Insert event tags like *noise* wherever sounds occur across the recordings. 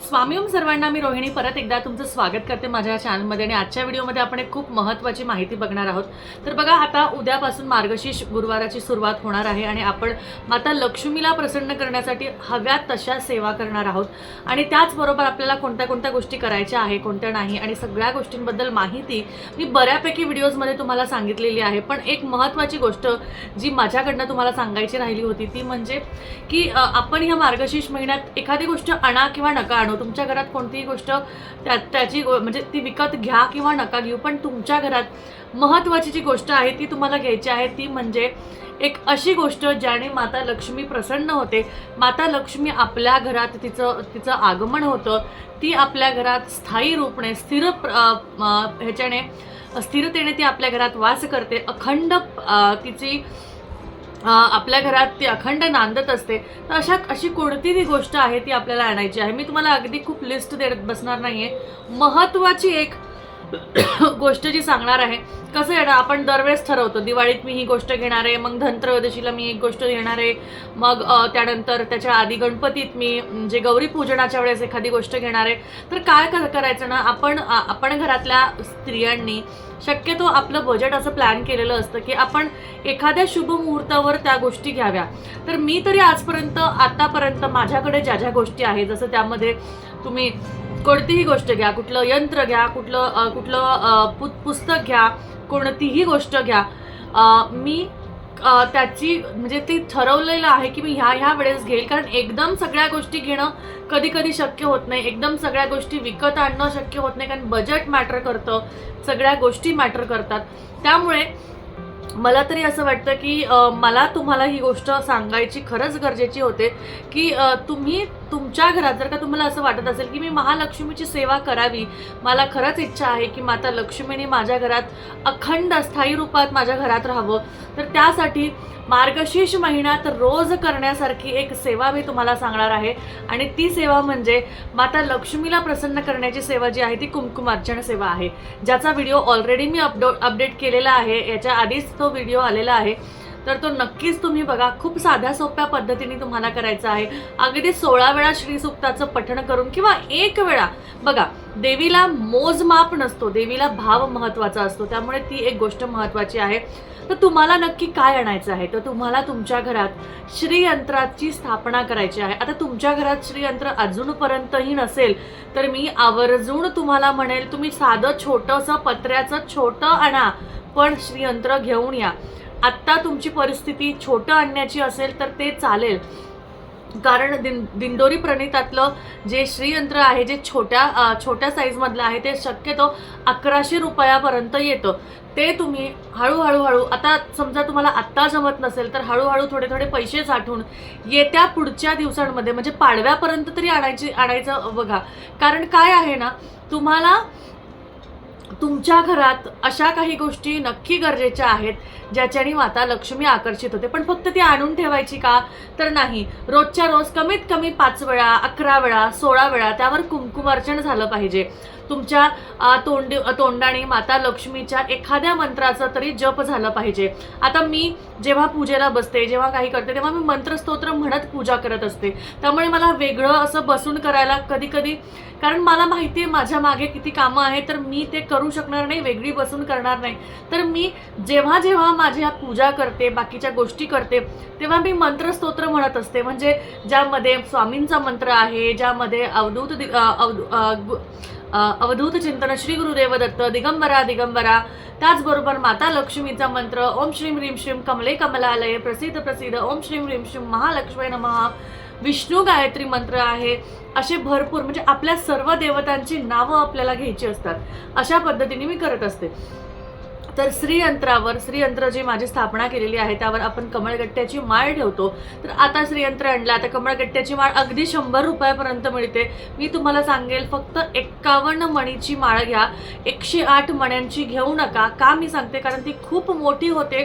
स्वामी ओम सर्वांना मी रोहिणी परत एकदा तुमचं स्वागत करते माझ्या या चॅनलमध्ये आणि आजच्या व्हिडिओमध्ये आपण एक खूप महत्त्वाची माहिती बघणार आहोत. तर बघा आता उद्यापासून मार्गशीर्ष गुरुवाराची सुरुवात होणार आहे आणि आपण माता लक्ष्मीला प्रसन्न करण्यासाठी हव्या तशा सेवा करणार आहोत. आणि त्याचबरोबर आपल्याला कोणत्या कोणत्या गोष्टी करायच्या आहे कोणत्या नाही आणि सगळ्या गोष्टींबद्दल माहिती मी बऱ्यापैकी व्हिडिओजमध्ये तुम्हाला सांगितलेली आहे. पण एक महत्त्वाची गोष्ट जी माझ्याकडनं तुम्हाला सांगायची राहिली होती ती म्हणजे की आपण ह्या मार्गशीर्ष महिन्यात एखादी गोष्ट आणा किंवा नका आणू तुमच्या घरात कोणतीही गोष्ट त्या त्याची गो- म्हणजे ती विकत घ्या किंवा नका घेऊ पण तुमच्या घरात महत्त्वाची जी गोष्ट आहे ती तुम्हाला घ्यायची आहे ती म्हणजे एक अशी गोष्ट ज्याने माता लक्ष्मी प्रसन्न होते. माता लक्ष्मी आपल्या घरात तिचं तिचं आगमन होतं. ती आपल्या घरात स्थायी रूपणे स्थिर ह्याच्याने स्थिरतेने ती आपल्या घरात वास करते. अखंड तिची आपल्या घरात ती अखंड नांदत असते तर अशा अशी कोणती ती गोष्ट आहे ती आपल्याला आणायची आहे? मी तुम्हाला अगदी खूप लिस्ट देत बसणार नाही आहे महत्त्वाची एक *coughs* गोष्ट जी सांगणार आहे कसं आहे ना आपण दरवेळेस ठरवतो दिवाळीत मी ही गोष्ट घेणार आहे मग धनत्रयोदशीला मी एक गोष्ट घेणार आहे मग त्यानंतर त्याच्या आधी गणपतीत मी जे गौरी पूजनाच्या वेळेस एखादी गोष्ट घेणार आहे. तर काय करायचं ना आपण आपण घरातल्या स्त्रियांनी शक्यतो आपलं बजेट असं प्लॅन केलेलं असतं की आपण एखाद्या शुभ मुहूर्तावर त्या गोष्टी घ्याव्या. तर मी तरी आजपर्यंत आतापर्यंत माझ्याकडे ज्या ज्या गोष्टी आहेत जसं त्यामध्ये तुम्ही कोणतीही गोष्ट घ्या कुठलं यंत्र घ्या कुठलं कुठलं पु पुस्तक घ्या कोणतीही गोष्ट घ्या. मी त्याची म्हणजे ती ठरवलेलं आहे की मी ह्या ह्या वेळेस घेईल. कारण एकदम सगळ्या गोष्टी घेणं कधी कधी शक्य होत नाही. एकदम सगळ्या गोष्टी विकत आणणं शक्य होत नाही. कारण बजेट मॅटर करतं. सगळ्या गोष्टी मॅटर करतात. त्यामुळे मला तरी असं वाटतं की मला तुम्हाला ही गोष्ट सांगायची खरंच गरजेची होते की तुम्ही तुमच्या घरात जर का तुम्हाला असं वाटत असेल की मी महालक्ष्मीची सेवा करावी मला खरंच इच्छा आहे की माता लक्ष्मीने माझ्या घरात अखंड स्थायी रूपात माझ्या घरात राहावं तर त्यासाठी मार्गशीर्ष महिन्यात रोज करण्यासारखी एक सेवा मी तुम्हाला सांगणार आहे. आणि ती सेवा म्हणजे माता लक्ष्मीला प्रसन्न करण्याची सेवा जी आहे ती कुमकुमार्जन सेवा आहे. ज्याचा व्हिडिओ ऑलरेडी मी अपडो अपडेट केलेला आहे याच्या आधीच तो व्हिडिओ आलेला आहे. तर तो नक्कीच तुम्ही बघा खूप साध्या सोप्या पद्धतीने तुम्हाला करायचा आहे. अगदी सोळा वेळा श्रीसुक्ताचं पठण करून किंवा एक वेळा बघा देवीला मोजमाप नसतो देवीला भाव महत्त्वाचा असतो त्यामुळे ती एक गोष्ट महत्वाची आहे. तर तुम्हाला नक्की काय आणायचं आहे? तर तुम्हाला तुमच्या घरात श्रीयंत्राची स्थापना करायची आहे. आता तुमच्या घरात श्रीयंत्र अजूनपर्यंतही नसेल तर मी आवर्जून तुम्हाला म्हणेल तुम्ही साधं छोटंसं पत्र्याचं छोटं आणा पण श्रीयंत्र घेऊन या. आत्ता तुमची परिस्थिती छोटं आणण्याची असेल तर ते चालेल. कारण दिन दिंडोरी प्रणितातलं जे श्रीयंत्र आहे जे छोट्या छोट्या साईजमधलं आहे ते शक्यतो अकराशे रुपयापर्यंत येतं. ते तुम्ही हळूहळू हळू आता समजा तुम्हाला आत्ता जमत नसेल तर हळूहळू थोडे थोडे पैसे साठवून येत्या पुढच्या दिवसांमध्ये म्हणजे पाडव्यापर्यंत तरी आणायची आणायचं बघा. कारण काय आहे ना तुम्हाला तुमच्या घरात अशा काही गोष्टी नक्की गरजेच्या आहेत ज्याच्याने माता लक्ष्मी आकर्षित होते. पण फक्त ती आणून ठेवायची का? तर नाही. रोजच्या रोज कमीत कमी पाच वेळा अकरा वेळा सोळा वेळा त्यावर कुंकुमार्चन झालं पाहिजे. तुमच्या तोंड तोंडी तोंडाने माता लक्ष्मीच्या एखाद्या मंत्राचं तरी जप झालं पाहिजे. आता मी जेव्हा पूजेला बसते जेव्हा काही करते तेव्हा मी मंत्रस्तोत्र म्हणत पूजा करत असते. त्यामुळे मला वेगळं असं बसून करायला कधी कधी कारण मला माहिती आहे माझ्या मागे किती कामं आहे तर मी ते करू शकणार नाही वेगळी बसून करणार नाही. तर मी जेव्हा जेव्हा माझ्या पूजा करते बाकीच्या गोष्टी करते तेव्हा मी मंत्रस्तोत्र म्हणत असते. म्हणजे ज्यामध्ये स्वामींचा मंत्र आहे ज्यामध्ये अवधूत अवधू- अवधूत चिंतन श्री गुरुदेव दत्त दिगंबरा दिगंबरा. त्याचबरोबर माता लक्ष्मीचा मंत्र ओम श्रीम ह्रीम श्रीम कमले कमलालय प्रसिद्ध प्रसिद्ध ओम श्रीम ह्रीम श्रीम महालक्ष्मी नमः. विष्णू गायत्री मंत्र आहे. असे भरपूर म्हणजे आपल्या सर्व देवतांची नावं आपल्याला घ्यायची असतात. अशा पद्धतीने मी करत असते. तर श्रीयंत्रावर श्रीयंत्र जी माझी स्थापना केलेली आहे त्यावर आपण कमळगट्ट्याची माळ ठेवतो. तर आता श्रीयंत्र आणलं आता कमळगट्ट्याची माळ अगदी शंभर रुपयापर्यंत मिळते. मी तुम्हाला सांगेल फक्त एक्कावन्न मणीची माळ घ्या. एकशे आठ मण्यांची घेऊ नका. का मी सांगते? कारण ती खूप मोठी होते.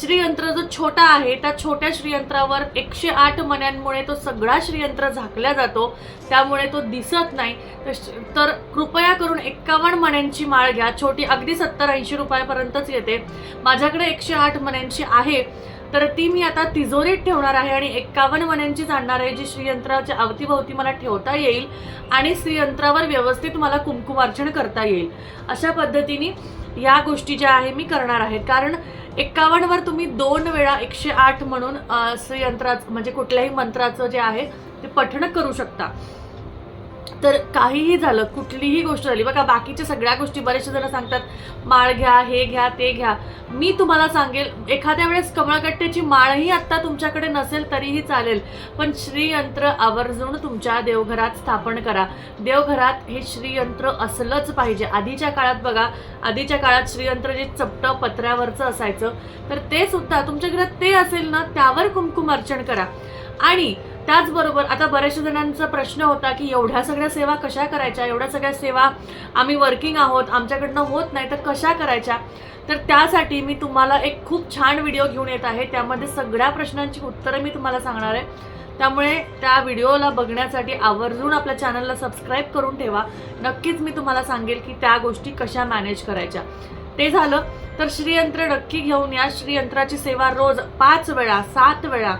श्रीयंत्र जो छोटा आहे त्या छोट्या श्रीयंत्रावर एकशे आठ मण्यांमुळे तो सगळा श्रीयंत्र झाकला जातो. त्यामुळे तो दिसत नाही. तर तर कृपया करून एक्कावन्न मण्यांची माळ घ्या. छोटी अगदी सत्तर ऐंशी रुपयापर्यंतच येते. माझ्याकडे एकशे आठ मण्यांची आहे. तर ती मी आता तिजोरीत ठेवणार आहे आणि एक्कावन्न मण्यांचीच आणणार आहे जी श्रीयंत्राच्या अवतीभोवती मला ठेवता येईल आणि श्रीयंत्रावर व्यवस्थित मला कुंकुमार्चन करता येईल. अशा पद्धतीने या गोष्टी ज्या आहे मी करणार आहे. कारण एक्कावन्नवर तुम्ही दोन वेळा एकशे आठ म्हणून श्रीयंत्राचं म्हणजे कुठल्याही मंत्राचं जे आहे ते पठण करू शकता. तर काहीही झालं कुठलीही गोष्ट झाली बघा बाकीच्या सगळ्या गोष्टी बरेचसे जण सांगतात माळ घ्या हे घ्या ते घ्या. मी तुम्हाला सांगेल एखाद्या वेळेस कमळकट्ट्याची माळही आत्ता तुमच्याकडे नसेल तरीही चालेल. पण श्रीयंत्र आवर्जून तुमच्या देवघरात स्थापन करा. देवघरात हे श्रीयंत्र असलंच पाहिजे. आधीच्या काळात बघा आधीच्या काळात श्रीयंत्र जे चपटं पत्र्यावरचं असायचं तर ते सुद्धा तुमच्या घरात ते असेल ना त्यावर कुमकुम अर्चन करा. आणि त्याचबरोबर आता बऱ्याचशा जणांचा प्रश्न होता की एवढ्या सगळ्या सेवा कशा करायच्या? एवढ्या सगळ्या सेवा आम्ही वर्किंग आहोत आमच्याकडनं होत नाही तर कशा करायच्या? तर त्यासाठी मी तुम्हाला एक खूप छान व्हिडिओ घेऊन येत आहे. त्यामध्ये सगळ्या प्रश्नांची उत्तरं मी तुम्हाला सांगणार आहे. त्यामुळे त्या व्हिडिओला बघण्यासाठी आवर्जून आपल्या चॅनलला सबस्क्राईब करून ठेवा. नक्कीच मी तुम्हाला सांगेल की त्या गोष्टी कशा मॅनेज करायच्या. ते झालं. तर श्रीयंत्र नक्की घेऊन या. श्रीयंत्राची सेवा रोज पाच वेळा सात वेळा.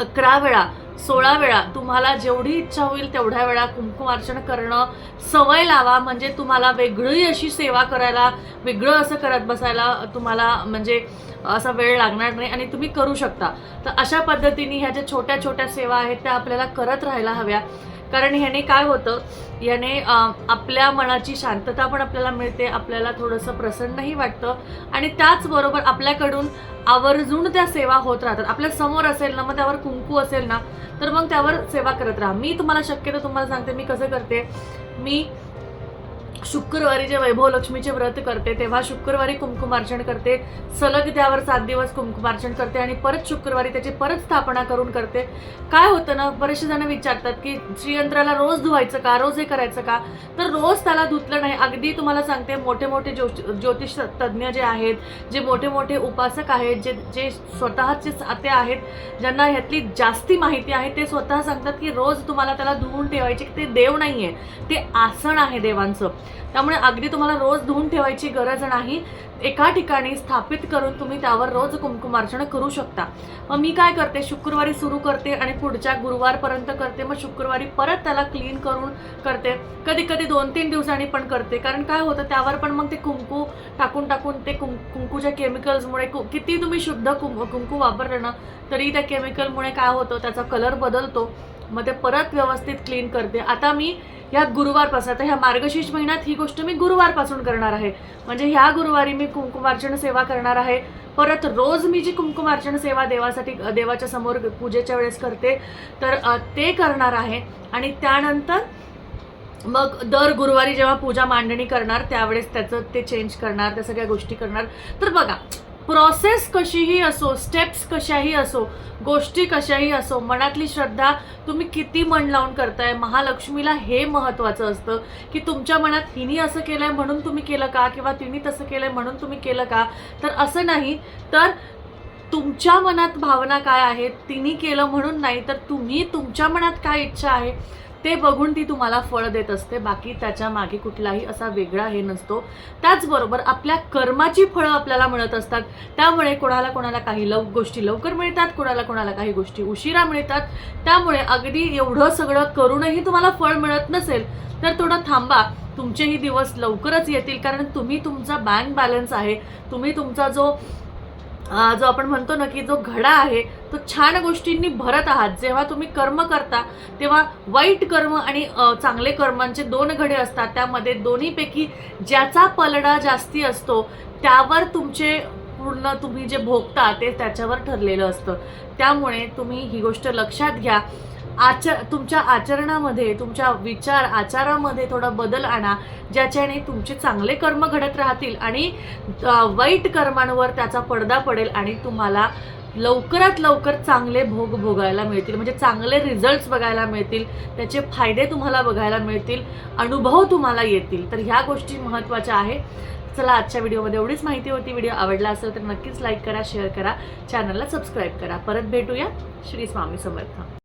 अकरा वेळा सोळा वेळा तुम्हाला जेवढी इच्छा होईल तेवढ्या वेळा कुंकुमार्चन करणं सवय लावा. म्हणजे तुम्हाला वेगळी अशी सेवा करायला वेगळं असं करत बसायला तुम्हाला म्हणजे असा वेळ लागणार नाही आणि तुम्ही करू शकता. तर अशा पद्धतीने ह्या ज्या छोट्या छोट्या सेवा आहेत त्या आपल्याला करत राहायला हव्या. कारण ह्याने काय होतं? याने आपल्या मनाची शांतता पण आपल्याला मिळते आपल्याला थोडंसं प्रसन्नही वाटतं आणि त्याचबरोबर आपल्याकडून आवर्जून त्या सेवा होत राहतात. आपल्यासमोर असेल ना मग त्यावर कुंकू असेल ना तर मग त्यावर सेवा करत राहा. मी तुम्हाला शक्यतो तुम्हाला सांगते मी कसं करते? मी शुक्रवारी जे वैभव लक्ष्मीचे व्रत करते तेव्हा शुक्रवारी कुंकुमार्चन करते सलग त्यावर सात दिवस कुंकुमार्चन करते आणि परत शुक्रवारी त्याची परत स्थापना करून करते. काय होतं ना बरेचसे जण विचारतात की श्रीयंत्राला रोज धुवायचं का रोज हे करायचं का? तर रोज त्याला धुतलं नाही. अगदी तुम्हाला सांगते मोठे मोठे ज्यो ज्योतिष तज्ज्ञ जे आहेत जे मोठे मोठे उपासक आहेत जे जे स्वतःचे साते आहेत ज्यांना ह्यातली जास्ती माहिती आहे ते स्वतः सांगतात की रोज तुम्हाला त्याला धुवून ठेवायचे ते देव नाही आहे ते आसन आहे देवांचं. त्यामुळे अगदी तुम्हाला रोज धुवून ठेवायची गरज नाही. एका ठिकाणी स्थापित करून तुम्ही त्यावर रोज कुंकुमार्चन करू शकता. मग मी काय करते? शुक्रवारी सुरू करते आणि पुढच्या गुरुवारपर्यंत करते. मग शुक्रवारी परत त्याला क्लीन करून करते. कधी कधी दोन तीन दिवसांनी पण करते. कारण काय होतं? त्यावर पण मग ते कुंकू टाकून टाकून ते कुं कुंकूच्या केमिकल्समुळे कु किती तुम्ही शुद्ध कुं कुंकू वापरलं ना तरी त्या केमिकलमुळे काय होतं? त्याचा कलर बदलतो. मग ते परत व्यवस्थित क्लीन करते. आता मी ह्या गुरुवारपासून आता ह्या मार्गशीर्ष महिन्यात ही गोष्ट मी गुरुवारपासून करणार आहे. म्हणजे ह्या गुरुवारी मी कुंकुमार्चन सेवा करणार आहे. परत रोज मी जी कुंकुमार्चन सेवा देवासाठी देवाच्या समोर पूजेच्या वेळेस करते तर ते करणार आहे. आणि त्यानंतर मग दर गुरुवारी जेव्हा पूजा मांडणी करणार त्यावेळेस त्याचं ते चेंज करणार त्या सगळ्या गोष्टी करणार. तर बघा प्रोसेस कशीही असो स्टेप्स कशाही असो गोष्टी कशाही असो मनातली श्रद्धा तुम्ही किती मन लावून करताय महालक्ष्मीला हे महत्त्वाचं असतं की तुमच्या मनात हिनी असं केलं आहे म्हणून तुम्ही केलं का किंवा तिने तसं केलं आहे म्हणून तुम्ही केलं का? तर असं नाही. तर तुमच्या मनात भावना काय आहेत तिने केलं म्हणून नाही तर तुम्ही तुमच्या मनात काय इच्छा आहे? ते बघून ती तुम्हाला फळ देत असते. बाकी त्याच्यामागे कुठलाही असा वेगळा हे नसतो. त्याचबरोबर आपल्या कर्माची फळं आपल्याला मिळत असतात. त्यामुळे कोणाला कोणाला काही लव गोष्टी लवकर मिळतात कोणाला कोणाला काही गोष्टी उशिरा मिळतात. त्यामुळे अगदी एवढं सगळं करूनही तुम्हाला फळ मिळत नसेल तर थोडं थांबा. तुमचेही दिवस लवकरच येतील कारण तुम्ही तुमचा बँक बॅलन्स आहे. तुम्ही तुमचा जो जो आपण म्हणतो ना की जो घडा आहे तो छान गोष्टींनी भरत आहात. जेव्हा तुम्ही कर्म करता तेव्हा वाईट कर्म आणि चांगले कर्मांचे दोन घडे असतात. त्यामध्ये दोन्हीपैकी ज्याचा पलडा जास्ती असतो त्यावर तुमचे पूर्ण तुम्ही जे भोगता ते त्याच्यावर ठरलेलं असतं. त्यामुळे तुम्ही ही गोष्ट लक्षात घ्या. आचर तुमच्या आचरणामध्ये तुमच्या विचार आचारामध्ये थोडा बदल आणा ज्याच्याने तुमचे चांगले कर्म घडत राहतील आणि वाईट कर्मांवर त्याचा पडदा पडेल आणि तुम्हाला लवकरात लवकर चांगले भोग भोगायला मिळतील. म्हणजे चांगले रिझल्ट्स बघायला मिळतील त्याचे फायदे तुम्हाला बघायला मिळतील अनुभव तुम्हाला येतील. तर ह्या गोष्टी महत्त्वाच्या आहे. चला आजच्या व्हिडिओमध्ये एवढीच माहिती होती. व्हिडिओ आवडला असेल तर नक्कीच लाईक करा शेअर करा. चॅनलला सबस्क्राईब करा. परत भेटूया. श्री स्वामी समर्थ.